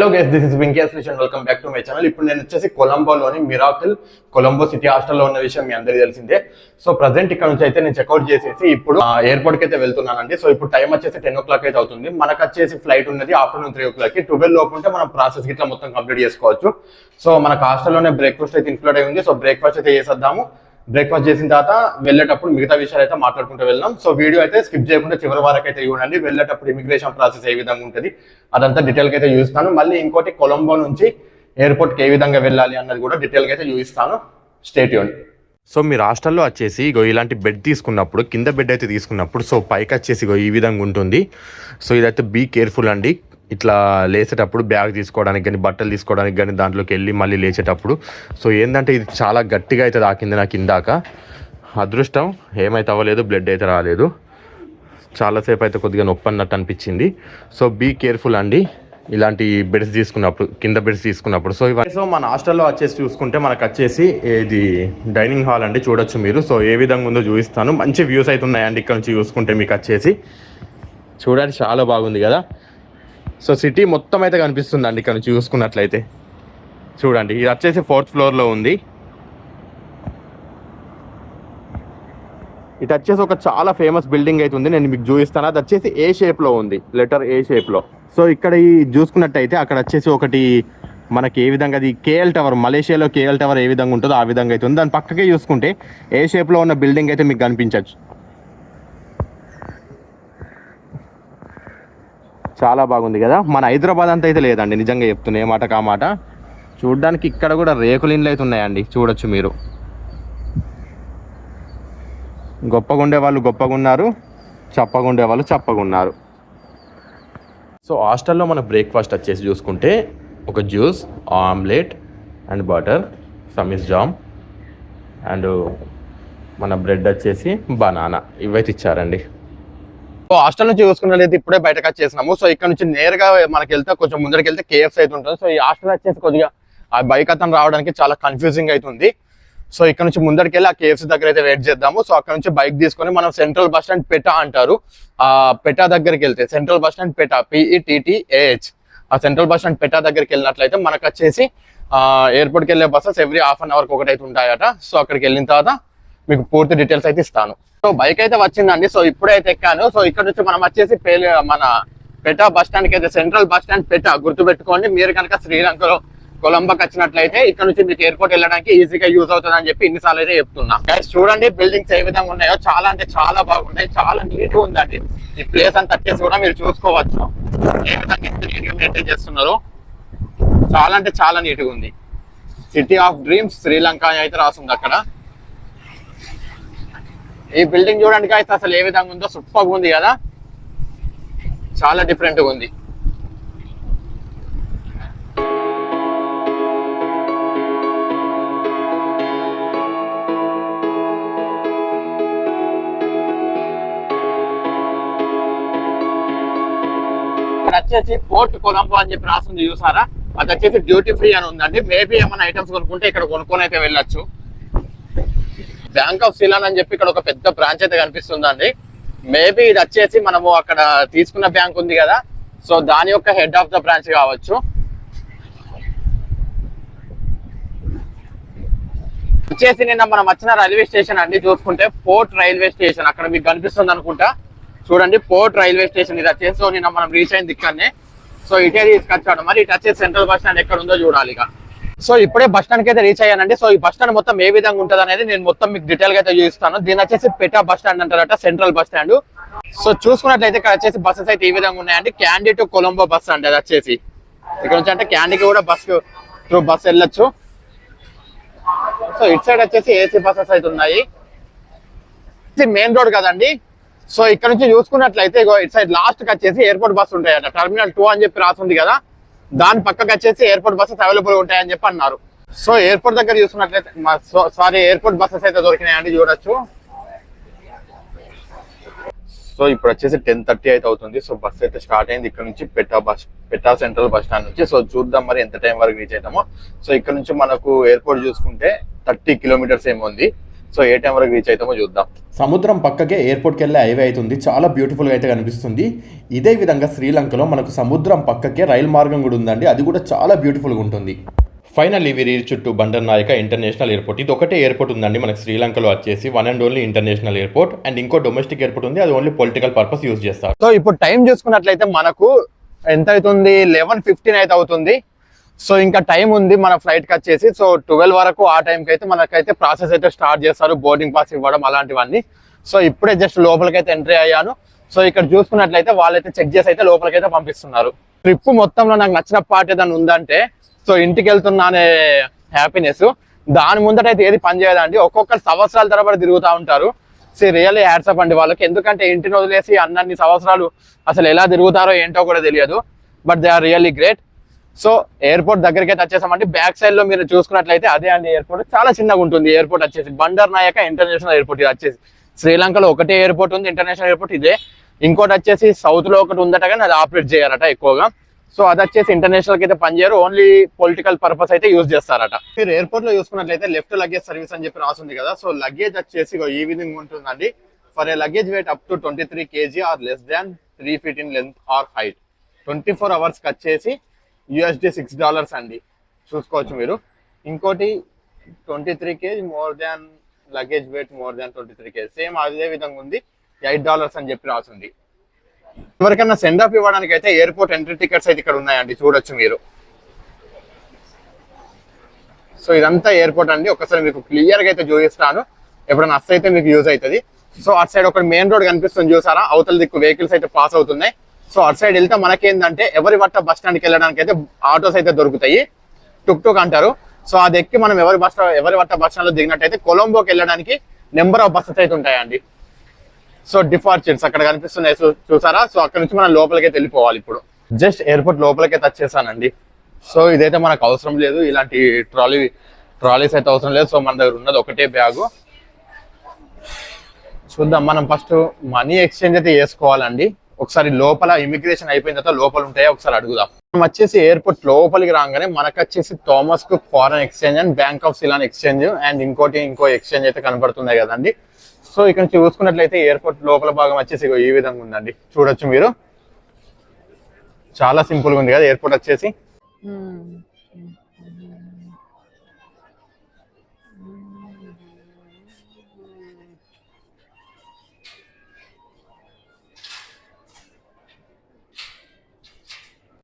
Hello guys this is Venkayya Srishan welcome back to my channel ఇప్పుడు నేను వచ్చేసి కొలంబోలోని miracle Colombo city హాస్టల్లో ఉన్న విషయం మీ అందరికీ తెలిసిందే. సో ప్రజెంట్ ఇక్కడ నుంచి అయితే నేను చెక్అౌట్ చేసేసి ఇప్పుడు ఎయిర్పోర్ట్కి అయితే వెళ్తున్నానండి. సో ఇప్పుడు టైం వచ్చేసి టెన్ ఓ క్లాక్ అయితే అవుతుంది. మనకు వచ్చేసి ఫ్లైట్ ఉన్నది ఆఫ్టర్నూన్ త్రీ ఓ క్లాక్కి. ట్వెల్వ్ లోపు ఉంటే మనం ప్రాసెస్ ఇట్లా మొత్తం కంప్లీట్ చేసుకోవచ్చు. సో మనకు హాస్టల్లోనే బ్రేక్ఫాస్ట్ అయితే ఇన్క్లూడ్ అయి ఉంది. సో బ్రేక్ఫాస్ట్ అయితే చేసేద్దాము. బ్రేక్ఫాస్ట్ చేసిన తర్వాత వెళ్ళేటప్పుడు మిగతా విషయాలు అయితే మాట్లాడుకుంటూ వెళ్దాం. సో వీడియో అయితే స్కిప్ చేయకుండా చివరి వరకు అయితే చూడండి. వెళ్ళేటప్పుడు ఇమిగ్రేషన్ ప్రాసెస్ ఏ విధంగా ఉంటుంది అదంతా డీటెయిల్గా అయితే చూస్తాను మళ్ళీ ఇంకోటి కొలంబో నుంచి ఎయిర్పోర్ట్కి ఏ విధంగా వెళ్ళాలి అన్నది కూడా డీటెయిల్గా అయితే చూపిస్తాను. స్టేట్ యూన్ సో మీరు హాస్టల్లో వచ్చేసి ఇగో ఇలాంటి బెడ్ తీసుకున్నప్పుడు కింద బెడ్ అయితే తీసుకున్నప్పుడు సో పైకి వచ్చేసి ఇగో ఈ విధంగా ఉంటుంది. సో ఇదైతే బీ కేర్ఫుల్ అండి. ఇట్లా లేచేటప్పుడు బ్యాగ్ తీసుకోవడానికి కానీ బట్టలు తీసుకోవడానికి కానీ దాంట్లోకి వెళ్ళి మళ్ళీ లేచేటప్పుడు. సో ఏంటంటే ఇది చాలా గట్టిగా అయితే తాకింది నాకు ఇందాక. అదృష్టం ఏమైతే అవ్వలేదు బ్లడ్ అయితే రాలేదు. చాలాసేపు అయితే కొద్దిగా నొప్పి అన్నట్టు అనిపించింది. సో బీ కేర్ఫుల్ అండి. ఇలాంటి బెడ్స్ తీసుకున్నప్పుడు కింద బెడ్స్ తీసుకున్నప్పుడు. సో ఇవన్నీ సో మన హాస్టల్లో వచ్చేసి చూసుకుంటే మనకు వచ్చేసి ఇది డైనింగ్ హాల్ అండి చూడొచ్చు మీరు. సో ఏ విధంగా ఉందో చూపిస్తాను. మంచి వ్యూస్ అయితే ఉన్నాయండి ఇక్కడ నుంచి చూసుకుంటే మీకు వచ్చేసి. చూడడానికి చాలా బాగుంది కదా. సో సిటీ మొత్తం అయితే కనిపిస్తుంది అండి ఇక్కడ చూసుకున్నట్లయితే. చూడండి ఇది వచ్చేసి ఫోర్త్ ఫ్లోర్లో ఉంది. ఇది వచ్చేసి ఒక చాలా ఫేమస్ బిల్డింగ్ అయితే ఉంది. నేను మీకు చూపిస్తాను. అది వచ్చేసి ఏ షేప్లో ఉంది? లెటర్ ఏ షేప్లో. సో ఇక్కడ ఈ చూసుకున్నట్టయితే అక్కడ వచ్చేసి ఒకటి మనకి ఏ విధంగా అది కేఎల్ టవర్ మలేషియాలో కేఎల్ టవర్ ఏ విధంగా ఉంటుందో ఆ విధంగా అయితే ఉంది. దాని పక్కకే చూసుకుంటే ఏ షేప్లో ఉన్న బిల్డింగ్ అయితే మీకు కనిపించవచ్చు చాలా బాగుంది కదా. మన హైదరాబాద్ అంతా అయితే లేదండి నిజంగా చెప్తున్నా ఏ మాట కా మాట. చూడడానికి ఇక్కడ కూడా రేకులు ఇండ్లు అయితే ఉన్నాయండి చూడొచ్చు మీరు. గొప్పగా ఉండేవాళ్ళు గొప్పగా ఉన్నారు చప్పగా ఉండేవాళ్ళు చప్పగా ఉన్నారు. సో హాస్టల్లో మన బ్రేక్ఫాస్ట్ వచ్చేసి చూసుకుంటే ఒక జ్యూస్ ఆమ్లెట్ అండ్ బటర్ సమిస్ జామ్ అండ్ మన బ్రెడ్ వచ్చేసి బనానా. ఇవైతే ఇచ్చారండి. సో హాస్టల్ నుంచి చూసుకున్నట్లయితే ఇప్పుడే బయటకు వచ్చేసినాము. సో ఇక్కడ నుంచి నేరుగా మనకి వెళ్తే కొంచెం ముందరికి వెళ్తే కేఎఫ్స్ అయితే ఉంటుంది. సో ఈ హాస్టల్ వచ్చేసి కొద్దిగా ఆ బైక్ అతను రావడానికి చాలా కన్ఫ్యూజింగ్ అవుతుంది సో ఇక్కడ నుంచి ముందరికి వెళ్ళి ఆ కేఎఫ్సీ దగ్గర అయితే వెయిట్ చేద్దాము. సో అక్కడ నుంచి బైక్ తీసుకొని మనం సెంట్రల్ బస్ స్టాండ్ పెటా అంటారు. ఆ పెటా దగ్గరికి వెళ్తే central bus stand Pettah PETTAH ఆ సెంట్రల్ బస్ స్టాండ్ పెటా దగ్గరికి వెళ్ళినట్లయితే మనకు వచ్చేసి ఎయిర్పోర్ట్కి వెళ్ళే బస్సెస్ ఎవ్రీ హాఫ్ అన్ అవర్కి ఒకటి అయితే ఉంటాయట. సో అక్కడికి వెళ్ళిన తర్వాత మీకు పూర్తి డీటెయిల్స్ అయితే ఇస్తాను. సో బైక్ అయితే వచ్చిందండి. సో ఇప్పుడైతే ఎక్కాను. సో ఇక్కడ నుంచి మనం వచ్చేసి పేలి మన పెటా బస్ స్టాండ్కి అయితే సెంట్రల్ బస్ స్టాండ్ పెటా గుర్తుపెట్టుకోండి. మీరు కనుక శ్రీలంకలో కొలంబోకి వచ్చినట్లయితే ఇక్కడ నుంచి మీకు ఎయిర్పోర్ట్ వెళ్ళడానికి ఈజీగా యూజ్ అవుతుంది అని చెప్పి ఇన్నిసార్లు అయితే చెప్తున్నా. చూడండి బిల్డింగ్స్ ఏ విధంగా ఉన్నాయో. చాలా అంటే చాలా బాగున్నాయి. చాలా నీట్గా ఉందండి. ఈ ప్లేస్ అంతా వచ్చేసి కూడా మీరు చూసుకోవచ్చు. ఏ విధంగా ఎంత మెయింటైన్ చేస్తున్నారు. చాలా అంటే చాలా నీట్గా ఉంది. సిటీ ఆఫ్ డ్రీమ్స్ శ్రీలంక అయితే రాసింది అక్కడ. ఈ బిల్డింగ్ చూడండి అయితే అసలు ఏ విధంగా ఉందో సూపర్ ఉంది కదా. చాలా డిఫరెంట్గా ఉంది. ఇక్కడ వచ్చేసి పోర్ట్ కొలంబో అని చెప్పి రాసింది చూసారా? అది వచ్చేసి డ్యూటీ ఫ్రీ అని ఉందండి. మేబీ ఏమైనా ఐటమ్స్ కొనుక్కుంటే ఇక్కడ కొనుక్కొని అయితే వెళ్ళొచ్చు. బ్యాంక్ ఆఫ్ సిలాన్ అని చెప్పి ఇక్కడ ఒక పెద్ద బ్రాంచ్ అయితే కనిపిస్తుందండి. మేబీ ఇది వచ్చేసి మనము అక్కడ తీసుకున్న బ్యాంక్ ఉంది కదా. సో దాని యొక్క హెడ్ ఆఫ్ ద బ్రాంచ్ కావచ్చు. వచ్చేసి నిన్న మనం వచ్చిన రైల్వే స్టేషన్ అండి చూసుకుంటే పోర్ట్ రైల్వే స్టేషన్ అక్కడ మీకు కనిపిస్తుంది అనుకుంటా. చూడండి పోర్ట్ రైల్వే స్టేషన్ ఇది వచ్చేసి సో నిన్న మనం రీచ్ అయింది ఇక్కడనే సో ఇటే తీసుకొచ్చాడు. మరి ఇటు వచ్చేసి సెంట్రల్ బస్ స్టాండ్ ఎక్కడ ఉందో చూడాలి ఇక. సో ఇప్పుడే బస్ స్టాండ్ అయితే రీచ్ అయ్యానండి. సో ఈ బస్ స్టాండ్ మొత్తం ఏ విధంగా ఉంటుంది అనేది నేను మొత్తం మీకు డీటెయిల్గా అయితే చూపిస్తాను. దీని వచ్చేసి పెటా బస్ స్టాండ్ అంటారట సెంట్రల్ బస్ స్టాండ్. సో చూసుకున్నట్లయితే ఇక్కడ వచ్చేసి బస్సెస్ అయితే ఈ విధంగా ఉన్నాయండి. క్యాండీ టు కొలంబో బస్ అండి అది వచ్చేసి. ఇక్కడ నుంచి అంటే క్యాండీకి కూడా బస్ త్రూ బస్ వెళ్ళొచ్చు. సో ఇటు సైడ్ వచ్చేసి ఏసీ బస్సెస్ అయితే ఉన్నాయి. ఇది మెయిన్ రోడ్ కదండి. సో ఇక్కడ నుంచి చూసుకున్నట్లయితే ఇటు సైడ్ లాస్ట్కి వచ్చేసి ఎయిర్పోర్ట్ బస్ ఉంటాయట. టర్మినల్ టూ అని చెప్పి రాసింది కదా. దాని పక్కకు వచ్చేసి ఎయిర్పోర్ట్ బస్సెస్ అవైలబుల్ ఉంటాయని చెప్పి అన్నారు. సో ఎయిర్పోర్ట్ దగ్గర చూసుకున్నట్లయితే సారీ ఎయిర్పోర్ట్ బస్సెస్ అయితే దొరికినాయండి చూడొచ్చు. సో ఇప్పుడు వచ్చేసి టెన్ థర్టీ అయితే అవుతుంది. సో బస్ అయితే స్టార్ట్ అయింది ఇక్కడ నుంచి Pettah bus Pettah central bus stand నుంచి. సో చూద్దాం మరి ఎంత టైం వరకు రీచ్ అవుతామో. సో ఇక్కడ నుంచి మనకు ఎయిర్పోర్ట్ చూసుకుంటే థర్టీ కిలోమీటర్స్ ఏమో ఉంది. సో ఏ టైం వరకు రీచ్ అవుతామో చూద్దాం. సముద్రం పక్కకే ఎయిర్పోర్ట్కి వెళ్ళే హైవే అవుతుంది. చాలా బ్యూటిఫుల్గా అయితే కనిపిస్తుంది. ఇదే విధంగా శ్రీలంకలో మనకు సముద్రం పక్కకే రైలు మార్గం కూడా ఉందండి. అది కూడా చాలా బ్యూటిఫుల్గా ఉంటుంది. Finally we reach to Bandaranaike international airport ఇది ఒకటే ఎయిర్పోర్ట్ ఉందండి మనకి శ్రీలంకలో వచ్చేసి. One and only international airport and ఇంకో డొమెస్టిక్ ఎయిర్పోర్ట్ ఉంది. అది ఓన్లీ పొలిటికల్ పర్పస్ యూజ్ చేస్తారు. సో ఇప్పుడు టైం చూసుకున్నట్లయితే మనకు ఎంత అవుతుంది లెవెన్ ఫిఫ్టీన్ అయితే అవుతుంది. సో ఇంకా టైం ఉంది మన ఫ్లైట్కి వచ్చేసి. సో ట్వెల్వ్ వరకు ఆ టైంకి అయితే మనకైతే ప్రాసెస్ అయితే స్టార్ట్ చేస్తారు. బోర్డింగ్ పాస్ ఇవ్వడం అలాంటివన్నీ. సో ఇప్పుడే జస్ట్ లోపలికైతే ఎంట్రీ అయ్యాను. సో ఇక్కడ చూసుకున్నట్లయితే వాళ్ళైతే చెక్ చేసి అయితే లోపలికైతే పంపిస్తున్నారు. ట్రిప్ మొత్తంలో నాకు నచ్చిన పార్ట్ ఏదైనా ఉందంటే సో ఇంటికి వెళ్తున్నా అనే హ్యాపీనెస్ దాని ముందటైతే ఏది పని చేయదండి. ఒక్కొక్కరు సంవత్సరాల తరబడి తిరుగుతూ ఉంటారు. సో రియల్లీ హ్యాట్సప్ అండి వాళ్ళకి. ఎందుకంటే ఇంటిని వదిలేసి అన్నన్ని సంవత్సరాలు అసలు ఎలా తిరుగుతారో ఏంటో కూడా తెలియదు. But they are really great so airport దగ్గరికి అయితే వచ్చేసామంటే బ్యాక్ సైడ్లో మీరు చూసుకున్నట్లయితే అదే అండి ఎయిర్పోర్ట్. చాలా చిన్నగా ఉంటుంది ఎయిర్పోర్ట్ వచ్చేసి. బండర్ నాయక ఇంటర్నేషనల్ ఎయిర్పోర్ట్ ఇది వచ్చేసి. శ్రీలంకలో ఒకటే ఎయిర్పోర్ట్ ఉంది ఇంటర్నేషనల్ ఎయిర్పోర్ట్ ఇదే. ఇంకోటి వచ్చేసి సౌత్లో ఒకటి ఉందట కానీ అది ఆపరేట్ చేయరట ఎక్కువగా. సో అది వచ్చేసి ఇంటర్నేషనల్కి అయితే పనిచేయరు. ఓన్లీ పొలిటికల్ పర్పస్ అయితే యూజ్ చేస్తారట. మీరు ఎయిర్పోర్ట్లో చూసుకున్నట్లయితే లెఫ్ట్ లగేజ్ సర్వీస్ అని చెప్పి రాసింది కదా. సో లగేజ్ వచ్చేసి ఈ విధంగా ఉంటుందండి. For a luggage weight up to twenty three KG or less than three feet in length or height twenty four అవర్స్కి వచ్చేసి యూఎస్డి సిక్స్ డాలర్స్ అండి. చూసుకోవచ్చు మీరు. ఇంకోటి twenty three KG more than luggage weight more than twenty three KG same అదే విధంగా ఉంది. Eight dollars అని చెప్పి రాసింది. ఎవరికైనా సెండ్ ఆఫ్ ఇవ్వడానికి అయితే ఎయిర్పోర్ట్ ఎంట్రీ టికెట్స్ అయితే ఇక్కడ ఉన్నాయండి. చూడొచ్చు మీరు. సో ఇదంతా ఎయిర్పోర్ట్ అండి. ఒకసారి మీకు క్లియర్గా అయితే చూపిస్తాను. ఎప్పుడైనా అస్ అయితే మీకు యూజ్ అవుతుంది. సో అటు సైడ్ ఒక మెయిన్ రోడ్ కనిపిస్తుంది చూసారా? అవతల దిక్కు వెహికల్స్ అయితే పాస్ అవుతున్నాయి. సో అటు సైడ్ వెళ్తే మనకేందంటే ఎవరి వట్ట బస్ స్టాండ్కి వెళ్ళడానికి అయితే ఆటోస్ అయితే దొరుకుతాయి. టుక్ టుక్ అంటారు. సో అది ఎక్కి మనం ఎవరి బస్ ఎవరి వట్ట బస్ స్టాండ్లో దిగినట్టయితే కొలంబోకి వెళ్ళడానికి నెంబర్ ఆఫ్ బస్సెస్ అయితే ఉంటాయండి. సో డిఫార్చర్స్ అక్కడ కనిపిస్తున్నాయి చూసారా? సో అక్కడ నుంచి మనం లోపలికి వెళ్ళిపోవాలి ఇప్పుడు. జస్ట్ ఎయిర్పోర్ట్ లోపలికి వచ్చేసానండి సో ఇదైతే మనకు అవసరం లేదు. ఇలాంటి ట్రాలీ ట్రాలీస్ అయితే అవసరం లేదు. సో మన దగ్గర ఉన్నది ఒకటే బ్యాగు చూద్దాం. మనం ఫస్ట్ మనీ ఎక్స్చేంజ్ అయితే చేసుకోవాలండి. ఒకసారి లోపల ఇమిగ్రేషన్ అయిపోయిన తర్వాత లోపల ఉంటాయా? ఒకసారి అడుగుదాం. మనం వచ్చేసి ఎయిర్పోర్ట్ లోపలికి రాగానే మనకు వచ్చేసి Thomas Cook foreign exchange and bank of Ceylon exchange and ఇంకోటి ఇంకో ఎక్స్చేంజ్ అయితే కనబడుతున్నాయి కదండి. సో ఇక్కడ చూసుకున్నట్లయితే ఎయిర్పోర్ట్ లోపల భాగం వచ్చేసి ఈ విధంగా ఉందండి. చూడొచ్చు మీరు. చాలా సింపుల్గా ఉంది కదా ఎయిర్పోర్ట్ వచ్చేసి.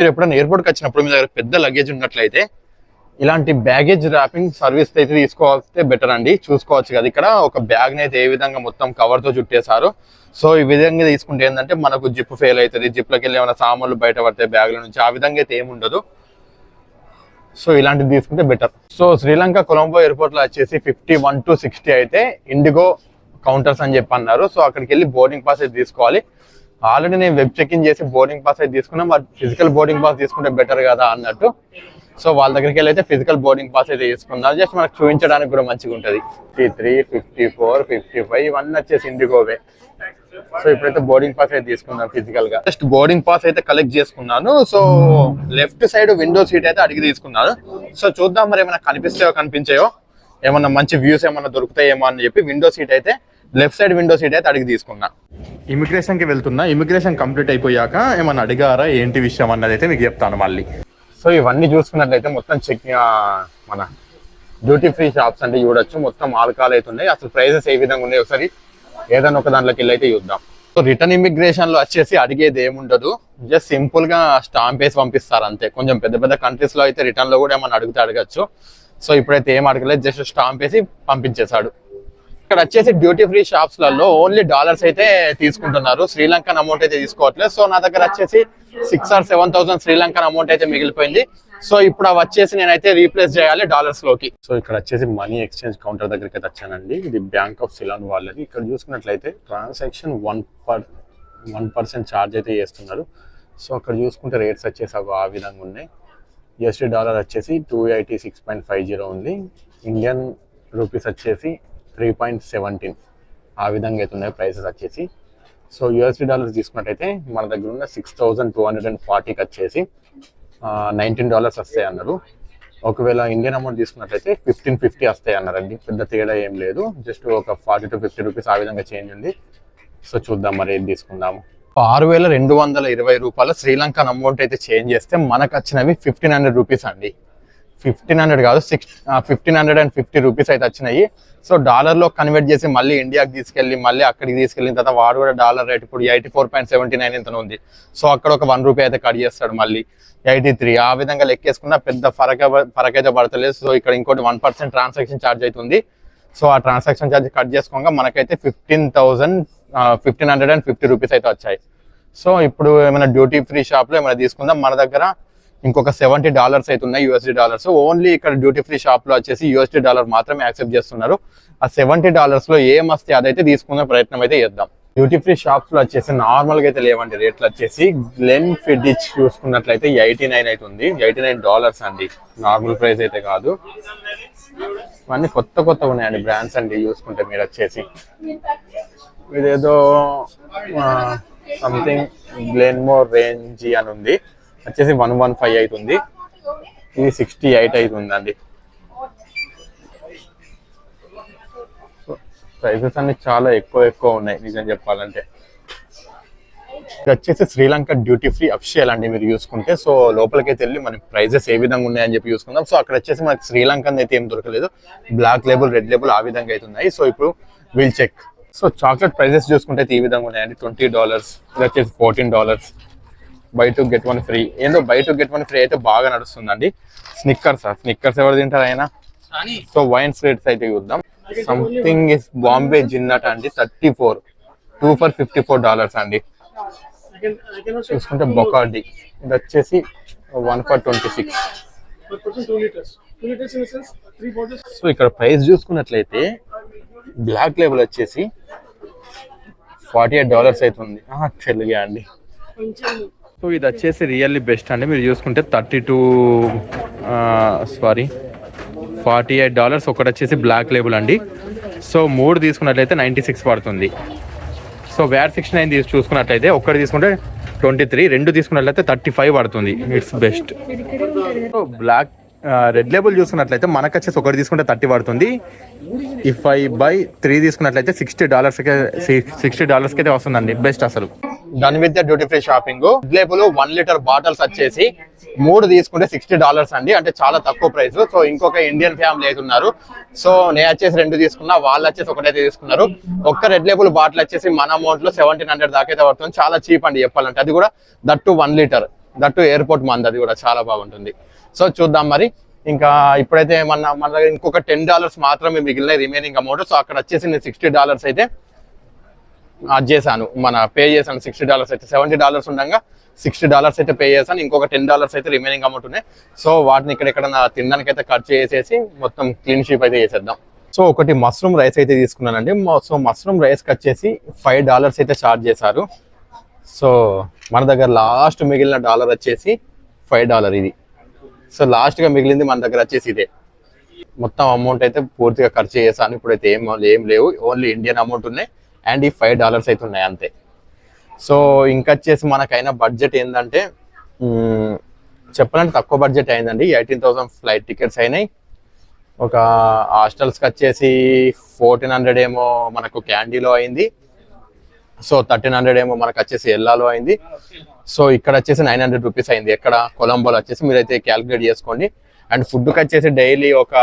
మీరు ఎప్పుడైనా ఎయిర్పోర్ట్కి వచ్చినప్పుడు మీ దగ్గర పెద్ద లగేజ్ ఉన్నట్లయితే ఇలాంటి బ్యాగేజ్ ర్యాపింగ్ సర్వీస్ అయితే తీసుకోవాల్స్తే బెటర్ అండి. చూసుకోవచ్చు కదా ఇక్కడ ఒక బ్యాగ్ అయితే ఏ విధంగా మొత్తం కవర్తో చుట్టేశారు. సో ఈ విధంగా తీసుకుంటే ఏంటంటే మనకు జిప్ ఫెయిల్ అవుతుంది. జిప్లకి వెళ్ళి ఏమైనా సామాన్లు బయట పడతాయి బ్యాగ్ల నుంచి ఆ విధంగా అయితే ఏముండదు సో ఇలాంటిది తీసుకుంటే బెటర్ సో శ్రీలంక కొలంబో ఎయిర్పోర్ట్లో వచ్చేసి ఫిఫ్టీ వన్ టు సిక్స్టీ అయితే ఇండిగో కౌంటర్స్ అని చెప్పి అన్నారు సో అక్కడికి వెళ్ళి బోర్డింగ్ పాస్ అయితే తీసుకోవాలి. ఆల్రెడీ నేను వెబ్ చెక్ ఇన్ చేసి బోర్డింగ్ పాస్ అయితే తీసుకున్నా. మరి ఫిజికల్ బోర్డింగ్ పాస్ తీసుకుంటే బెటర్ కదా అన్నట్టు. సో వాళ్ళ దగ్గరికి వెళ్ళి అయితే ఫిజికల్ బోర్డింగ్ పాస్ అయితే తీసుకుందాం. జస్ట్ మనకు చూపించడానికి కూడా మంచిగా ఉంటుంది. Fifty three fifty four fifty five ఇవన్నీ వచ్చేసి ఇండిగోవే సో ఇప్పుడైతే బోర్డింగ్ పాస్ అయితే తీసుకున్నాను ఫిజికల్గా. జస్ట్ బోర్డింగ్ పాస్ అయితే కలెక్ట్ చేసుకున్నాను. So left side window seat అయితే అడిగి తీసుకున్నాను. సో చూద్దాం మరి ఏమైనా కనిపిస్తాయో కనిపించాయో. ఏమన్నా మంచి వ్యూస్ ఏమన్నా దొరుకుతాయేమో అని చెప్పి విండో సీట్ అయితే లెఫ్ట్ సైడ్ విండో సీట్ అయితే అడిగి తీసుకున్నా. ఇమిగ్రేషన్కి వెళ్తున్నా. ఇమిగ్రేషన్ కంప్లీట్ అయిపోయాక ఏమన్నా అడిగారా? ఏంటి విషయం అన్నది అయితే మీకు చెప్తాను మళ్ళీ. సో ఇవన్నీ చూసుకున్నట్లయితే మొత్తం చెక్ మన డ్యూటీ ఫ్రీ షాప్స్ అంటే చూడొచ్చు. మొత్తం ఆల్కహాల్ అయితే ఉన్నాయి. అసలు ప్రైజెస్ ఏ విధంగా ఉన్నాయి? ఒకసారి ఏదైనా ఒక దాంట్లోకి వెళ్ళి అయితే చూద్దాం. సో రిటర్న్ ఇమిగ్రేషన్లో వచ్చేసి అడిగేది ఏముండదు. జస్ట్ సింపుల్గా స్టాంప్ వేసి పంపిస్తారు అంతే. కొంచెం పెద్ద పెద్ద కంట్రీస్లో అయితే రిటర్న్లో కూడా ఏమన్నా అడిగితే అడగచ్చు. సో ఇప్పుడైతే ఏం అడగలేదు. జస్ట్ స్టాంప్ వేసి పంపించేశాడు. ఇక్కడ వచ్చేసి డ్యూటీ ఫ్రీ షాప్స్లలో ఓన్లీ డాలర్స్ అయితే తీసుకుంటున్నారు. శ్రీలంకన్ అమౌంట్ అయితే తీసుకోవట్లేదు. సో నా దగ్గర వచ్చేసి six or seven thousand Sri Lankan amount అయితే మిగిలిపోయింది. సో ఇప్పుడు అవి వచ్చేసి నేనైతే రీప్లేస్ చేయాలి డాలర్స్లోకి. సో ఇక్కడ వచ్చేసి మనీ ఎక్స్చేంజ్ కౌంటర్ దగ్గరికి అయితే వచ్చానండి. ఇది బ్యాంక్ ఆఫ్ సిలాన్ వాళ్ళది. ఇక్కడ చూసుకున్నట్లయితే transaction one per one percent charge అయితే చేస్తున్నారు. సో అక్కడ చూసుకుంటే రేట్స్ వచ్చేసి అవి ఆ విధంగా ఉన్నాయి. యూఎస్టీ డాలర్ వచ్చేసి two eighty six point five zero ఉంది. ఇండియన్ రూపీస్ వచ్చేసి త్రీ పాయింట్ సెవెంటీన్ ఆ విధంగా అయితే ఉన్నాయి ప్రైసెస్ వచ్చేసి. సో యూఎస్డి డాలర్స్ తీసుకున్నట్టయితే మన దగ్గర ఉన్న six thousand two hundred and ఫార్టీకి వచ్చేసి నైన్టీన్ డాలర్స్ వస్తాయి అన్నారు. ఒకవేళ ఇండియన్ అమౌంట్ తీసుకున్నట్లయితే ఫిఫ్టీన్ ఫిఫ్టీ వస్తాయి అన్నారండి. పెద్ద తేడా ఏం లేదు. జస్ట్ ఒక ఫార్టీ టు ఫిఫ్టీ రూపీస్ ఆ విధంగా చేంజ్ ఉంది. సో చూద్దాం మరి ఏం తీసుకుందాము. ఆరు వేల రెండు వందల ఇరవై రూపాయల శ్రీలంకన్ అమౌంట్ అయితే చేంజ్ చేస్తే మనకు వచ్చినవి ఫిఫ్టీన్ హండ్రెడ్ రూపీస్ అండి. ఫిఫ్టీన్ హండ్రెడ్ కాదు six fifteen hundred and fifty rupees అయితే వచ్చినాయి. సో డాలర్లో కన్వర్ట్ చేసి మళ్ళీ ఇండియాకి తీసుకెళ్ళి మళ్ళీ అక్కడికి తీసుకెళ్ళిన తర్వాత వాడు కూడా డాలర్ రేట్ ఇప్పుడు eighty four point seventy nine ఇంత ఉంది. సో అక్కడ ఒక వన్ రూపీ అయితే కట్ చేస్తాడు మళ్ళీ. ఎయిటీ త్రీ ఆ విధంగా లెక్కేసుకున్న పెద్ద ఫరక ఫరక్ అయితే పడతలేదు. సో ఇక్కడ ఇంకోటి వన్ పర్సెంట్ ట్రాన్సాక్షన్ ఛార్జ్ అవుతుంది సో ఆ ట్రాన్సాక్షన్ ఛార్జ్ కట్ చేసుకోగా మనకైతే fifteen thousand fifteen hundred and fifty rupees అయితే వచ్చాయి. సో ఇప్పుడు ఏమైనా డ్యూటీ ఫ్రీ షాప్లో ఏమైనా తీసుకుందాం మన దగ్గర ఇంకొక సెవెంటీ డాలర్స్ అయితే ఉన్నాయి యూఎస్డి డాలర్స్. ఓన్లీ ఇక్కడ డ్యూటీ ఫ్రీ షాప్లో వచ్చేసి యూఎస్డి డాలర్ మాత్రమే యాక్సెప్ట్ చేస్తున్నారు. ఆ సెవెంటీ డాలర్స్లో ఏం వస్తే అదైతే తీసుకునే ప్రయత్నం అయితే చేద్దాం. డ్యూటీ ఫ్రీ షాప్స్లో వచ్చేసి నార్మల్గా అయితే లేవండి రేట్లు వచ్చేసి గ్లెన్ ఫిడిచ్ చూసుకున్నట్లయితే ఎయిటీ నైన్ అయితే ఉంది. ఎయిటీ నైన్ డాలర్స్ అండి నార్మల్ ప్రైస్ అయితే కాదు. ఇవన్నీ కొత్త కొత్త ఉన్నాయండి బ్రాండ్స్ అండి చూసుకుంటే మీరు వచ్చేసి. ఇదేదో సంథింగ్ గ్లెన్మోర్ రేంజ్ అని ఉంది. వచ్చేసి వన్ వన్ ఫైవ్ అవుతుంది ఇది సిక్స్టీ ఎయిట్ అవుతుందండి ప్రైసెస్ అన్ని చాలా ఎక్కువ ఎక్కువ ఉన్నాయి నిజం చెప్పాలంటే. ఇది వచ్చేసి శ్రీలంక డ్యూటీ ఫ్రీ అఫిషియల్ అండి మీరు చూసుకుంటే. సో లోపలికైతే వెళ్ళి మన ప్రైజెస్ ఏ విధంగా ఉన్నాయని చెప్పి చూసుకుందాం. సో అక్కడ వచ్చేసి మనకి శ్రీలంక అయితే ఏం దొరకలేదు. బ్లాక్ లేబుల్ రెడ్ లేబుల్ ఆ విధంగా అయితే ఉన్నాయి. సో ఇప్పుడు will check so chocolate prices చూసుకుంటే అయితే ఈ విధంగా ఉన్నాయండి. ట్వంటీ డాలర్స్ ఇది వచ్చేసి fourteen dollars buy two get one free ఏందో buy two get one free అయితే బాగా నడుస్తుందండి. స్నిక్కర్స్ స్నిక్కర్స్ ఎవరు తింటారు అయినా సో వైన్స్ రేట్స్ అయితే చూద్దాం. సంథింగ్ ఇస్ బాంబే జిన్నట్ అండి thirty four two for fifty four dollars అండి. చూసుకుంటే బొకార్డి ఇది వచ్చేసి one for twenty six. So ఇక్కడ ప్రైస్ చూసుకున్నట్లయితే బ్లాక్ లేబుల్ వచ్చేసి ఫార్టీ ఎయిట్ డాలర్స్ అవుతుంది. ఆహా, తెలుగే అండి. సో ఇది వచ్చేసి రియల్లీ బెస్ట్ అండి. మీరు చూసుకుంటే thirty two sorry forty eight dollars. ఒకటి వచ్చేసి బ్లాక్ లేబుల్ అండి. సో మూడు తీసుకున్నట్లయితే నైంటీ సిక్స్ పడుతుంది. సో వ్యాట్ సిక్స్టీ నైన్ తీసి చూసుకున్నట్లయితే. ఒక్కటి తీసుకుంటే ట్వంటీ త్రీ రెండు తీసుకున్నట్లయితే థర్టీ ఫైవ్ పడుతుంది. It's best. So black red label చూసుకున్నట్లయితే మనకు వచ్చేసి ఒకటి తీసుకుంటే థర్టీ పడుతుంది. ఇఫ్ ఐ బై త్రీ తీసుకున్నట్లయితే సిక్స్టీ డాలర్స్ సిక్స్టీ డాలర్స్ అయితే వస్తుందండి బెస్ట్ అసలు. Done with the duty free shopping label one litre bottles వచ్చేసి మూడు తీసుకుంటే సిక్స్టీ డాలర్స్ అండి. అంటే చాలా తక్కువ ప్రైస్ సో ఇంకొక ఇండియన్ ఫ్యామిలీ అయితే ఉన్నారు. సో నేను వచ్చేసి రెండు తీసుకున్నా వాళ్ళు వచ్చేసి ఒకటైతే తీసుకున్నారు. ఒక్క రెడ్ లేబుల్ బాటిల్ వచ్చేసి మన అమౌంట్లో సెవెంటీన్ హండ్రెడ్ దాకా అయితే పడుతుంది. చాలా చీప్ అండి చెప్పాలంటే. అది కూడా that too one litre that too airport మంది అది కూడా చాలా బాగుంటుంది. సో చూద్దాం మరి. ఇంకా ఇప్పుడైతే మన మన దగ్గర ఇంకొక టెన్ డాలర్స్ మాత్రమే మిగిలినాయి రిమైనింగ్ అమౌంట్ సో అక్కడ వచ్చేసి నేను సిక్స్టీ డాలర్స్ అయితే అది చేశాను. మన పే చేశాను సిక్స్టీ డాలర్స్ అయితే. సెవెంటీ డాలర్స్ ఉండగా సిక్స్టీ డాలర్స్ అయితే పే చేశాను. ఇంకొక టెన్ డాలర్స్ అయితే రిమైనింగ్ అమౌంట్ ఉన్నాయి. సో వాటిని ఇక్కడ ఎక్కడ తినడానికి అయితే ఖర్చు చేసేసి మొత్తం క్లీన్ షీప్ అయితే చేసేద్దాం. సో ఒకటి మష్రూమ్ రైస్ అయితే తీసుకున్నానండి. మ- సో మష్రూమ్ రైస్కి వచ్చేసి ఫైవ్ డాలర్స్ అయితే ఛార్జ్ చేశారు. సో మన దగ్గర లాస్ట్ మిగిలిన డాలర్ వచ్చేసి ఫైవ్ డాలర్ ఇది. సో లాస్ట్గా మిగిలింది మన దగ్గర వచ్చేసి ఇదే. మొత్తం అమౌంట్ అయితే పూర్తిగా ఖర్చు చేశాను. ఇప్పుడైతే ఏం ఏం లేవు. ఓన్లీ ఇండియన్ అమౌంట్ ఉన్నాయి. అండ్ ఈ ఫైవ్ డాలర్స్ అయితే ఉన్నాయి అంతే. సో ఇంకా వచ్చేసి మనకైనా బడ్జెట్ ఏంటంటే చెప్పాలంటే తక్కువ బడ్జెట్ అయిందండి. ఎయిటీన్ థౌసండ్ ఫ్లైట్ టికెట్స్ అయినాయి. ఒక హాస్టల్స్కి వచ్చేసి ఫోర్టీన్ హండ్రెడ్ ఏమో మనకు క్యాండీలో అయింది. సో థర్టీన్ హండ్రెడ్ ఏమో మనకు వచ్చేసి ఎల్లాలో అయింది. సో ఇక్కడ వచ్చేసి నైన్ హండ్రెడ్ రూపీస్ అయింది. ఎక్కడ కొలంబోలో వచ్చేసి మీరైతే క్యాలిక్యులేట్ చేసుకోండి. అండ్ ఫుడ్కి వచ్చేసి డైలీ ఒక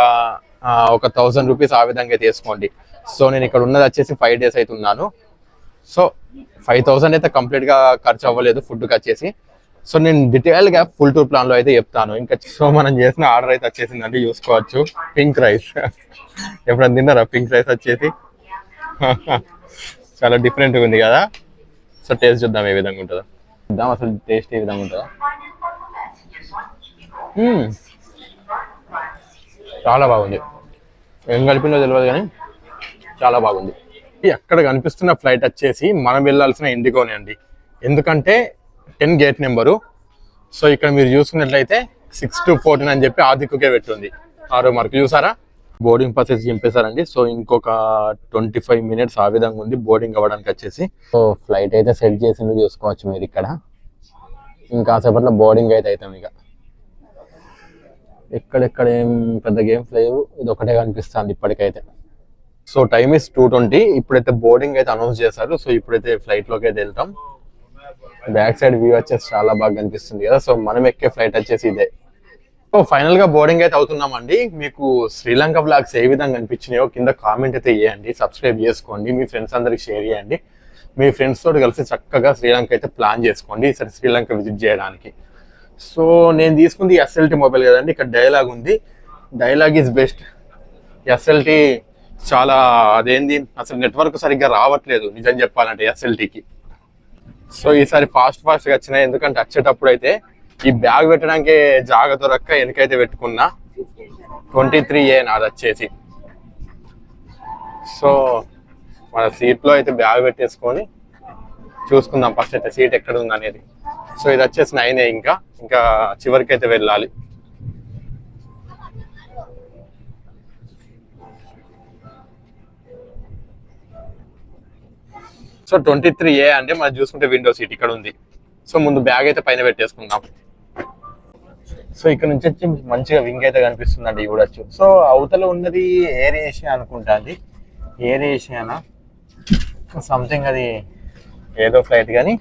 ఒక థౌసండ్ రూపీస్ ఆ విధంగా తీసుకోండి సో నేను ఇక్కడ ఉన్నది వచ్చేసి ఫైవ్ డేస్ అయితే ఉన్నాను. సో ఫైవ్ థౌసండ్ అయితే కంప్లీట్గా ఖర్చు అవ్వలేదు ఫుడ్కి వచ్చేసి. సో నేను డీటెయిల్గా ఫుల్ టూర్ ప్లాన్లో అయితే చెప్తాను. ఇంకా సో మనం చేసిన ఆర్డర్ అయితే వచ్చేసిందండి చూసుకోవచ్చు. పింక్ రైస్ ఎప్పుడన్నా తిన్నారా? పింక్ రైస్ వచ్చేసి? చాలా డిఫరెంట్గా ఉంది కదా. సో టేస్ట్ చూద్దాం ఏ విధంగా ఉంటుందో. చూద్దాం అసలు టేస్ట్ ఏ విధంగా ఉంటుందో. మ్మ్. చాలా బాగుంది. ఏం కలిపిందో తెలియదు కానీ చాలా బాగుంది. అక్కడ కనిపిస్తున్న ఫ్లైట్ వచ్చేసి మనం వెళ్ళాల్సిన ఇండిగోనే అండి. ఎందుకంటే టెన్ గేట్ నెంబరు సో ఇక్కడ మీరు చూసుకున్నట్లయితే సిక్స్ టు ఫోర్టీన్ అని చెప్పి ఆదిక్కుకే పెట్టుంది. ఆరో మార్కు చూసారా? బోర్డింగ్ పాసెస్ చింపేశారండి. సో ఇంకొక ట్వంటీ ఫైవ్ మినిట్స్ ఆ విధంగా ఉంది బోర్డింగ్ అవ్వడానికి వచ్చేసి. సో ఫ్లైట్ అయితే సెట్ చేసిండు చూసుకోవచ్చు మీరు ఇక్కడ. ఇంకా సేపట్లో బోర్డింగ్ అయితే అవుతాం ఇక. ఎక్కడెక్కడ ఏం పెద్ద గేమ్స్ లేవు. ఇది ఒకటే కనిపిస్తుంది ఇప్పటికైతే. So time is two twenty. ఇప్పుడైతే బోర్డింగ్ అయితే అనౌన్స్ చేశారు. సో ఇప్పుడైతే ఫ్లైట్లోకి అయితే వెళ్తాం. బ్యాక్ సైడ్ వ్యూ వచ్చేసి చాలా బాగా కనిపిస్తుంది కదా. సో మనం ఎక్కే ఫ్లైట్ వచ్చేసి ఇదే. సో ఫైనల్గా బోర్డింగ్ అయితే అవుతున్నామండి. మీకు శ్రీలంక బ్లాగ్స్ ఏ విధంగా అనిపించినాయో కింద కామెంట్ అయితే ఇవ్వండి సబ్స్క్రైబ్ చేసుకోండి. మీ ఫ్రెండ్స్ అందరికి షేర్ చేయండి. మీ ఫ్రెండ్స్ తోటి కలిసి చక్కగా శ్రీలంక అయితే ప్లాన్ చేసుకోండి. ఈసారి శ్రీలంక విజిట్ చేయడానికి. సో నేను తీసుకుంది ఎస్ఎల్టీ మొబైల్ కదండి. ఇక్కడ డైలాగ్ ఉంది. డైలాగ్ ఈజ్ బెస్ట్ ఎస్ఎల్టీ చాలా అదేంది? అసలు నెట్వర్క్ సరిగ్గా రావట్లేదు. నిజం చెప్పాలంటే ఎస్ఎల్టీకి సో ఈసారి ఫాస్ట్ ఫాస్ట్గా వచ్చినాయి. ఎందుకంటే వచ్చేటప్పుడు అయితే ఈ బ్యాగ్ పెట్టడానికి జాగ దొరక్క వెనకైతే పెట్టుకున్నా. ట్వంటీ త్రీ ఏ నాది వచ్చేసి. సో మన సీట్లో అయితే బ్యాగ్ పెట్టేసుకొని చూసుకుందాం ఫస్ట్ అయితే సీట్ ఎక్కడ ఉంది అనేది సో ఇది వచ్చేసి నైనే ఇంకా. ఇంకా చివరికి అయితే వెళ్ళాలి. సో ట్వంటీ త్రీ ఏ అంటే మనం చూసుకుంటే విండో సీట్ ఇక్కడ ఉంది సో ముందు బ్యాగ్ అయితే పైన పెట్టేసుకుందాం. సో ఇక్కడ నుంచి వచ్చి మంచిగా వింగ్ అయితే కనిపిస్తుందండి చూడొచ్చు సో అవతల ఉన్నది ఎయిర్ ఏషియా అనుకుంటా అది. ఎయిర్ ఏషియానా? సంథింగ్ అది ఏదో ఫ్లైట్ కానీ.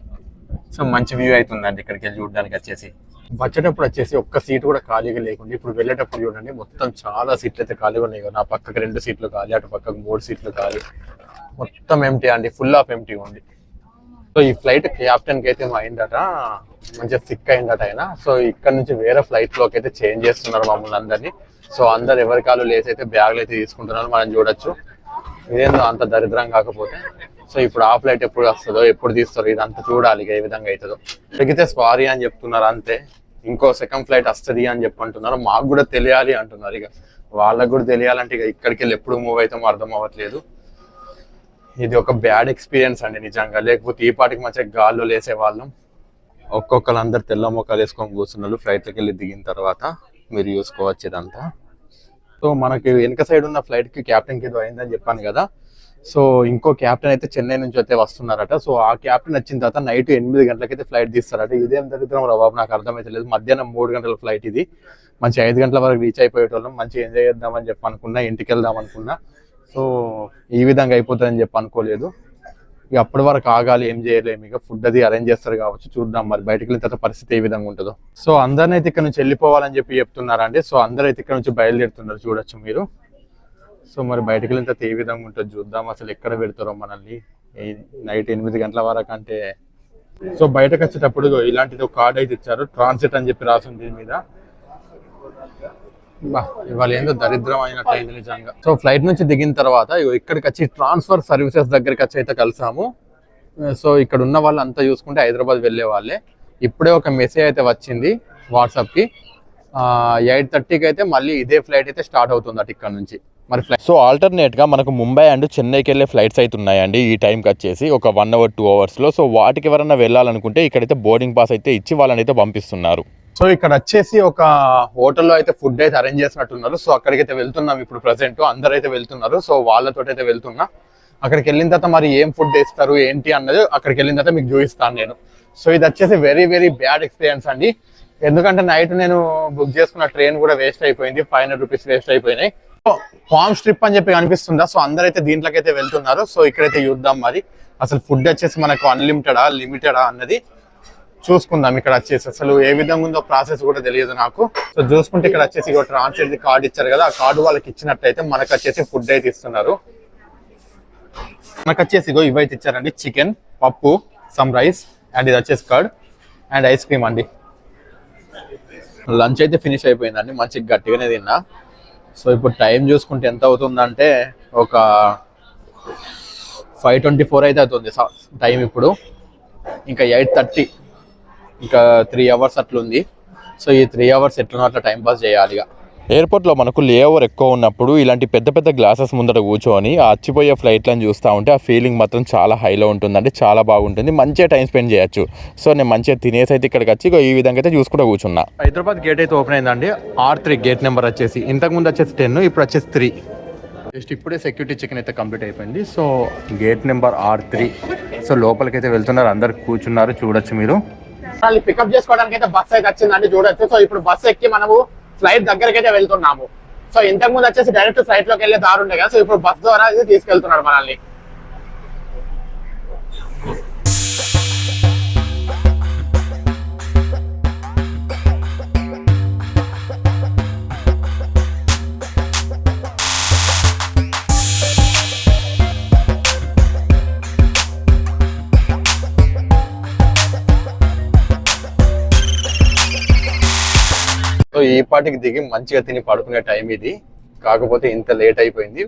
సో మంచి వ్యూ అవుతుందండి ఇక్కడికి వెళ్ళి చూడడానికి వచ్చేసి. వచ్చేటప్పుడు వచ్చేసి ఒక్క సీట్ కూడా ఖాళీగా లేకుండా ఇప్పుడు వెళ్ళేటప్పుడు చూడండి మొత్తం చాలా సీట్లు అయితే ఖాళీగా ఉన్నాయి. నా పక్కకి రెండు సీట్లు ఖాళీ అటు పక్కకు మూడు సీట్లు ఖాళీ. మొత్తం ఎంటీ అండి ఫుల్ ఆఫ్ ఎంటీ ఉంది. సో ఈ ఫ్లైట్ క్యాప్టెన్కి అయితే మా అయిందట మంచిగా సిక్ అయిందట ఆయన సో ఇక్కడ నుంచి వేరే ఫ్లైట్లోకి అయితే చేంజ్ చేస్తున్నారు మమ్మల్ని అందరినీ. సో అందరు ఎవరి కాళ్ళు లేసి అయితే బ్యాగులు అయితే తీసుకుంటున్నారు మనం చూడొచ్చు. ఇదేందో అంత దరిద్రం కాకపోతే. సో ఇప్పుడు ఆ ఫ్లైట్ ఎప్పుడు వస్తుందో ఎప్పుడు తీస్తారో ఇదంతా చూడాలి ఇక ఏ విధంగా అవుతుందో. తగ్గితే సారీ అని చెప్తున్నారు అంతే. ఇంకో సెకండ్ ఫ్లైట్ వస్తుంది అని చెప్పంటున్నారు. మాకు కూడా తెలియాలి అంటున్నారు ఇక. వాళ్ళకు కూడా తెలియాలంటే ఇక ఇక్కడికి వెళ్ళి ఎప్పుడు మూవ్ అవుతామో అర్థం అవ్వట్లేదు. ఇది ఒక బ్యాడ్ ఎక్స్పీరియన్స్ అండి నిజంగా. లేకపోతే ఈ పాటికి మంచిగా గాల్లో లేసే వాళ్ళం ఒక్కొక్కరు అందరు తెల్ల మొక్కలు వేసుకొని కూర్చున్నారు ఫ్లైట్కి వెళ్ళి దిగిన తర్వాత మీరు చూసుకోవచ్చు ఇదంతా. సో మనకి వెనక సైడ్ ఉన్న ఫ్లైట్కి క్యాప్టెన్కి ఏదో అయిందని చెప్పాను కదా. సో ఇంకో క్యాప్టెన్ అయితే చెన్నై నుంచి అయితే వస్తున్నారట. సో ఆ క్యాప్టెన్ వచ్చిన తర్వాత నైట్ ఎనిమిది గంటలకైతే ఫ్లైట్ తీస్తారట. ఇదేం దరిద్రం రాబాబు నాకు అర్థమైతే లేదు. మధ్యాహ్నం మూడు గంటల ఫ్లైట్ ఇది. మంచి ఐదు గంటల వరకు రీచ్ అయిపోయేటోళ్ళం. మంచి ఎంజాయ్ చేద్దామని చెప్పి అనుకున్నా ఇంటికి వెళ్దాం అనుకున్నా. సో ఈ విధంగా అయిపోతుందని చెప్పి అనుకోలేదు. ఇక అప్పటి వరకు ఆగాలి ఏం చేయలేము ఇక ఫుడ్ అది అరేంజ్ చేస్తారు కావచ్చు. చూద్దాం మరి బయటకు వెళ్ళిన తర్వాత పరిస్థితి ఏ విధంగా ఉంటుందో. సో అందరిని అయితే ఇక్కడ నుంచి వెళ్ళిపోవాలని చెప్పి చెప్తున్నారండి. సో అందరైతే అయితే ఇక్కడ నుంచి బయలుదేరుతున్నారు చూడొచ్చు మీరు. సో మరి బయటకు వెళ్ళిన తర్వాత ఏ విధంగా ఉంటుందో చూద్దాం. అసలు ఎక్కడ పెడతారో మనల్ని. నైట్ ఎనిమిది గంటల వరకు అంటే. సో బయటకు వచ్చేటప్పుడు ఇలాంటిది ఒక కార్డ్ అయితే ఇచ్చారు. ట్రాన్సిట్ అని చెప్పి రాసి ఉంది దీని మీద. ఇవాళ ఏందో దరిద్రం అయినట్టు నిజంగా. సో ఫ్లైట్ నుంచి దిగిన తర్వాత ఇక్కడికి వచ్చి ట్రాన్స్ఫర్ సర్వీసెస్ దగ్గరికి వచ్చి అయితే కలిసాము. సో ఇక్కడ ఉన్న వాళ్ళు అంతా చూసుకుంటే హైదరాబాద్ వెళ్ళే వాళ్ళే. ఇప్పుడే ఒక మెసేజ్ అయితే వచ్చింది వాట్సాప్కి. ఎయిట్ థర్టీకి అయితే మళ్ళీ ఇదే ఫ్లైట్ అయితే స్టార్ట్ అవుతుంది అటు ఇక్కడ నుంచి. మరి ఫ్లైట్ సో ఆల్టర్నేట్గా మనకు ముంబై అండ్ చెన్నైకి వెళ్ళే ఫ్లైట్స్ అయితే ఉన్నాయండి ఈ టైంకి వచ్చేసి. ఒక వన్ అవర్ టూ అవర్స్లో. సో వాటికి ఎవరైనా వెళ్ళాలనుకుంటే ఇక్కడైతే బోర్డింగ్ పాస్ అయితే ఇచ్చి వాళ్ళని అయితే పంపిస్తున్నారు. సో ఇక్కడ వచ్చేసి ఒక హోటల్లో అయితే ఫుడ్ అయితే అరేంజ్ చేసినట్టున్నారు. సో అక్కడికైతే వెళ్తున్నాం ఇప్పుడు ప్రజెంట్ అందరూ అయితే వెళ్తున్నారు. సో వాళ్ళతో అయితే వెళ్తున్నా. అక్కడికి వెళ్ళిన తర్వాత మరి ఏం ఫుడ్ ఇస్తారు ఏంటి అన్నది అక్కడికి వెళ్ళిన తర్వాత మీకు చూపిస్తాను నేను. సో ఇది వచ్చేసి వెరీ వెరీ బ్యాడ్ ఎక్స్పీరియన్స్ అండి. ఎందుకంటే నైట్ నేను బుక్ చేసుకున్న ట్రైన్ కూడా వేస్ట్ అయిపోయింది. ఫైవ్ హండ్రెడ్ రూపీస్ వేస్ట్ అయిపోయినాయి. సో ఫామ్ స్ట్రిప్ అని చెప్పి కనిపిస్తుందా? సో అందరైతే దీంట్లోకి అయితే వెళ్తున్నారు. సో ఇక్కడైతే చూద్దాం మరి. అసలు ఫుడ్ వచ్చేసి మనకు అన్లిమిటెడా లిమిటెడా అన్నది. చూసుకుందాం ఇక్కడ వచ్చేసి. అసలు ఏ విధంగా ఉందో ప్రాసెస్ కూడా తెలియదు నాకు. సో చూసుకుంటే ఇక్కడ వచ్చేసి ఒక ట్రాన్స్లేట్ కార్డు ఇచ్చారు కదా ఆ కార్డు వాళ్ళకి ఇచ్చినట్టయితే మనకు వచ్చేసి ఫుడ్ అయితే ఇస్తున్నారు. మనకు వచ్చేసి ఇగో ఇవైతే ఇచ్చారండి. చికెన్ పప్పు సమ్ రైస్ అండ్ ఇది వచ్చేసి కర్డ్ అండ్ ఐస్ క్రీమ్ అండి. లంచ్ అయితే ఫినిష్ అయిపోయిందండి. మంచిగా గట్టిగానే తిన్నా. సో ఇప్పుడు టైం చూసుకుంటే ఎంత అవుతుందంటే ఒక ఫైవ్ ట్వంటీ ఫోర్ అయితే అవుతుంది. టైం ఇప్పుడు. ఇంకా ఎయిట్ థర్టీ ఇంకా త్రీ అవర్స్ అట్లుంది. సో ఈ త్రీ అవర్స్ ఎట్లనో అట్లా టైం పాస్ చేయాలి ఇక. ఎయిర్పోర్ట్లో మనకు లేఓవర్ ఎక్కువ ఉన్నప్పుడు ఇలాంటి పెద్ద పెద్ద గ్లాసెస్ ముందర కూర్చొని ఆ అచ్చిపోయే ఫ్లైట్లను చూస్తూ ఉంటే ఆ ఫీలింగ్ మాత్రం చాలా హైలో ఉంటుందండి చాలా బాగుంటుంది. మంచిగా టైం స్పెండ్ చేయొచ్చు. సో నేను మంచిగా తినేసి అయితే ఇక్కడికి వచ్చి ఈ విధంగా అయితే చూసుకుంటూ కూర్చున్నా. హైదరాబాద్ గేట్ అయితే ఓపెన్ అయిందండి. ఆర్ త్రీ గేట్ నెంబర్ వచ్చేసి. ఇంతకు ముందు వచ్చేసి టెన్ ఇప్పుడు వచ్చేసి త్రీ జస్ట్ ఇప్పుడే సెక్యూరిటీ చెక్ అయితే కంప్లీట్ అయిపోయింది. So gate number R three so లోపలికి అయితే వెళ్తున్నారు. అందరు కూర్చున్నారు. చూడొచ్చు మీరు. పికప్ చేసుకోవడానికి అయితే బస్ అయితే వచ్చిందండి చూడొచ్చు. సో ఇప్పుడు బస్ ఎక్కి మనము ఫ్లైట్ దగ్గరికి అయితే వెళ్తున్నాము. సో ఇంతకు ముందు వచ్చేసి డైరెక్ట్ ఫ్లైట్లోకి వెళ్ళే దారి ఉండే కదా. సో ఇప్పుడు బస్ ద్వారా అయితే తీసుకెళ్తున్నాడు మనల్ని. ఈ పాటికి దిగి మంచిగా తిని పడుకునే టైం ఇది. కాకపోతే ఇంత లేట్ అయిపోయింది.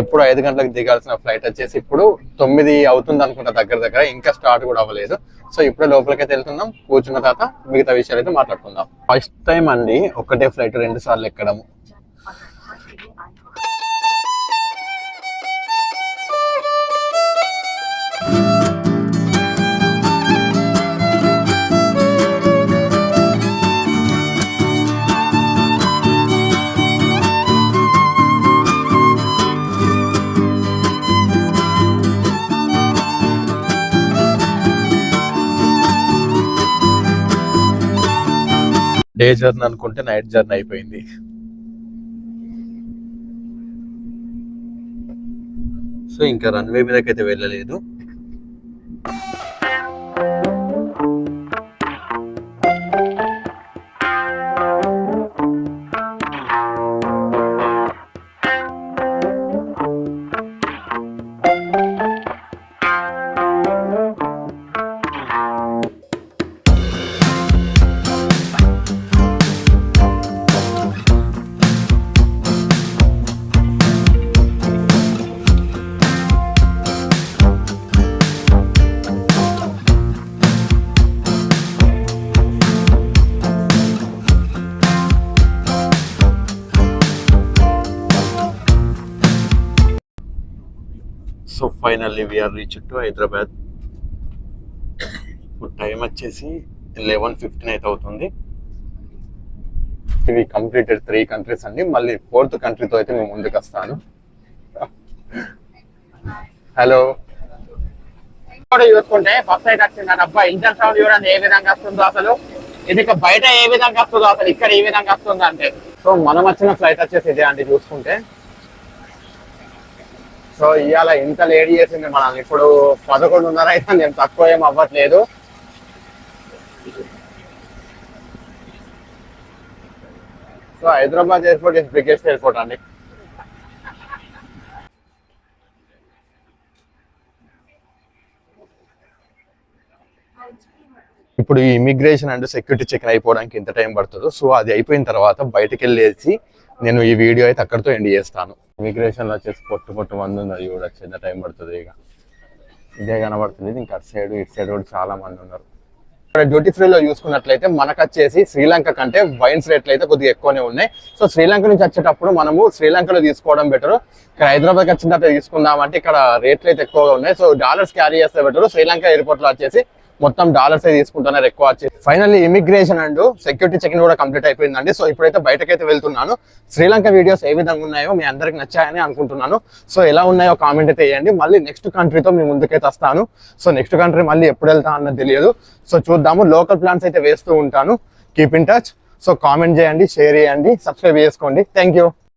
ఎప్పుడు ఐదు గంటలకు దిగాల్సిన ఫ్లైట్ వచ్చేసి ఇప్పుడు తొమ్మిది అవుతుంది అనుకుంటా దగ్గర దగ్గర. ఇంకా స్టార్ట్ కూడా అవ్వలేదు. సో ఇప్పుడే లోపలికైతే వెళ్తున్నాం. కూర్చున్న తర్వాత మిగతా విషయాలు అయితే మాట్లాడుకుందాం. ఫస్ట్ టైం అండి ఒకటే ఫ్లైట్ రెండు సార్లు ఎక్కడం. డే జర్నీ అనుకుంటే నైట్ జర్నీ అయిపోయింది. సో ఇంకా రన్వే మీదకైతే వెళ్ళలేదు. Finally we are reach to Hyderabad. ఇప్పుడు టైం వచ్చేసి లెవెన్ ఫిఫ్టీన్ అయితే అవుతుంది. ఇవి కంప్లీటెడ్ త్రీ కంట్రీస్ అండి. మళ్ళీ ఫోర్త్ కంట్రీతో అయితే మేము ముందుకు వస్తాను. హలో చూసుకుంటే ఫస్ట్ సైడ్ వచ్చింది అబ్బా ఇంటర్ సౌండ్ చూడండి ఏ విధంగా వస్తుందో అసలు. ఇది ఇక బయట ఏ విధంగా వస్తుందో అసలు ఇక్కడ ఏ విధంగా వస్తుందో అంటే. సో మనం వచ్చిన ఫ్లైట్ వచ్చేసి ఇదే అండి చూసుకుంటే. సో ఇవాళ ఇంత లేట్ చేసింది మనల్ని. ఇప్పుడు పదకొండున్నర అయితే నేను తక్కువ ఏం అవ్వట్లేదు. So Hyderabad airport is biggest airport అండి. ఇప్పుడు ఈ ఇమిగ్రేషన్ అండ్ సెక్యూరిటీ చెక్ అయిపోవడానికి ఎంత టైం పడుతుందో సో అది అయిపోయిన తర్వాత బయటకు వెళ్ళేసి నేను ఈ వీడియో అయితే అక్కడితో ఎండ్ చేస్తాను. ఇమిగ్రేషన్లో వచ్చేసి పొట్టు పొట్టు మంది ఉన్నది చూడొచ్చు ఎంత టైం పడుతుంది ఇక. ఇదే కనబడుతుంది ఇంకా అటు సైడ్ ఇటు సైడ్ కూడా చాలా మంది ఉన్నారు. ఇక్కడ డ్యూటీ ఫ్రీలో చూసుకున్నట్లయితే మనకు వచ్చేసి శ్రీలంక కంటే వైన్స్ రేట్లు అయితే కొద్దిగా ఎక్కువనే ఉన్నాయి. సో శ్రీలంక నుంచి వచ్చేటప్పుడు మనము శ్రీలంకలో తీసుకోవడం బెటర్ ఇక్కడ హైదరాబాద్కి వచ్చిన తర్వాత తీసుకుందామంటే ఇక్కడ రేట్లు అయితే ఎక్కువగా ఉన్నాయి. సో డాలర్స్ క్యారీ చేస్తే బెటర్ శ్రీలంక ఎయిర్పోర్ట్లో వచ్చేసి మొత్తం డాలర్స్ అయితే తీసుకుంటున్నారు ఎక్కువ వచ్చి finally immigration and security checking కూడా కంప్లీట్ అయిపోయిందండి. సో ఇప్పుడైతే బయటకైతే వెళ్తున్నాను. శ్రీలంక వీడియోస్ ఏ విధంగా ఉన్నాయో మీ అందరికి నచ్చాయని అనుకుంటున్నాను. సో ఎలా ఉన్నాయో కామెంట్ అయితే వేయండి మళ్ళీ నెక్స్ట్ కంట్రీతో మీ ముందుకైతే వస్తాను. సో నెక్స్ట్ కంట్రీ మళ్ళీ ఎప్పుడు వెళ్తా అన్నది తెలియదు. సో చూద్దాము. లోకల్ ప్లాన్స్ అయితే వేస్తూ ఉంటాను. Keep in touch so comment చేయండి షేర్ చేయండి సబ్స్క్రైబ్ చేసుకోండి. Thank you